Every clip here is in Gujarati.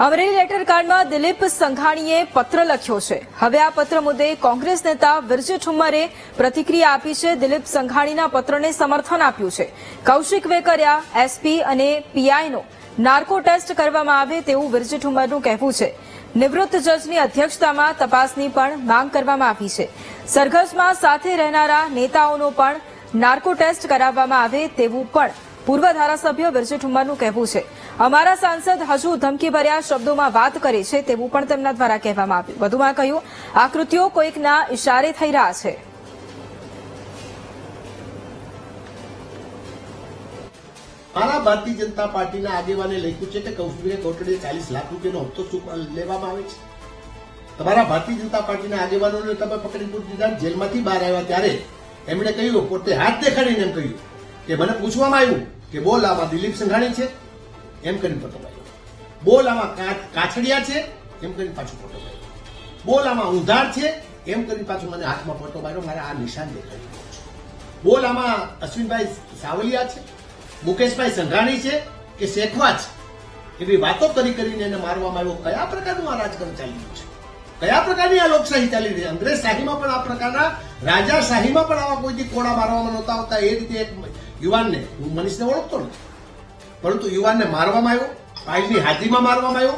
અમરેલી લેટર કાર્ડમાં દિલીપ સંઘાણીએ પત્ર લખ્યો છે. હવે આ પત્ર મુદ્દે કોંગ્રેસ નેતા વિરજી ઠુમ્મરે પ્રતિક્રિયા આપી છે. દિલીપ સંઘાણીના પત્રને સમર્થન આપ્યું છે. કૌશિક વેકરિયા એસપી અને પીઆઈનો નાર્કો ટેસ્ટ કરવામાં આવે તેવું વિરજી ઠુમ્મરનું કહેવું છે. નિવૃત્ત જજની અધ્યક્ષતામાં તપાસની પણ માંગ કરવામાં આવી છે. સરઘસમાં સાથે રહેનારા નેતાઓનો પણ નાર્કો ટેસ્ટ કરાવવામાં આવે તેવું પણ પૂર્વ ધારાસભ્ય વિરજી ઠુમ્મરનું કહેવું છે. અમારા સાંસદ હજુ ધમકીભર્યા શબ્દોમાં વાત કરે છે તેવું પણ તેમના દ્વારા કહેવામાં આવ્યું. વધુમાં કહ્યું આ કૃત્યો કોઈકના ઇશારે થઈ રહ્યા છે. મારા ભારતીય જનતા પાર્ટીના આગેવાને લખ્યું છે કે કૌશિકભાઈ કોટડીએ ચાલીસ લાખ રૂપિયાનો હપ્તો લેવામાં આવે છે. તમારા ભારતીય જનતા પાર્ટીના આગેવાનોને તમે પકડી દીધા જેલમાંથી બહાર આવ્યા ત્યારે એમણે કહ્યું, પોતે હાથ દેખાડીને એમ કહ્યું. કે મને પૂછવામાં આવ્યું કે બોલ, આમાં દિલીપ સંઘાણી છે? એમ કરીને ફોટો પાડ્યો બોલ, આમાં કાછડિયા છે? એમ કરીને પાછો ફોટો પાડ્યો બોલ, આમાં ઉધાર છે? એમ કરીને પાછો મને હાથમાં ફોટો પાડ્યો મારે આ નિશાન દેખાય બોલ, આમાં અશ્વિનભાઈ સાવલિયા છે? મુકેશભાઈ સંઘાણી છે? કે શેખવા છે? એવી વાતો કરી કરીને એને મારવામાં આવ્યો. કયા પ્રકારનું આ રાજકારણ ચાલી રહ્યું છે? કયા પ્રકારની આ લોકશાહી ચાલી રહી છે? અંગ્રેજ શાહીમાં પણ આ પ્રકારના, રાજા શાહીમાં પણ આવા કોઈથી કોડા મારવામાં નહોતા આવતા. એ રીતે એક યુવાનને, હું મનીષને ઓળખતો નથી. પરંતુ યુવાનને મારવામાં આવ્યો ફાઇલની હાજરીમાં મારવામાં આવ્યો.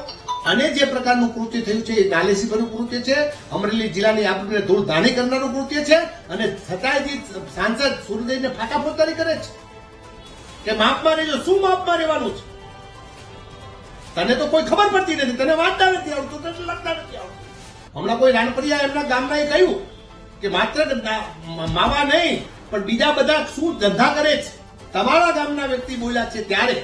અને જે પ્રકારનું કૃત્ય થયું છે, એ નાલેસીભર્યું કૃત્ય છે, અમરેલી જિલ્લાની આબરૂને ધૂળ ધાણી કરનારું કૃત્ય છે, અને છતાંય જે સાંસદ સુરદેવને ફાટા ફોતારી કરે છે. કે માપમાં રહેજો શું માપમાં રહેવાનું છે? તને તો કોઈ ખબર પડતી નથી, તને વાંચતા નથી આવડતું, તને લખતા નથી આવડતું. હમણાં કોઈ રાણપરિયા એમના ગામમાં એ કહ્યું કે માત્ર માવા નહીં, પણ બીજા બધા શું ધંધા કરે છે? તમારા ગામના વ્યક્તિ બોલ્યા છે ત્યારે.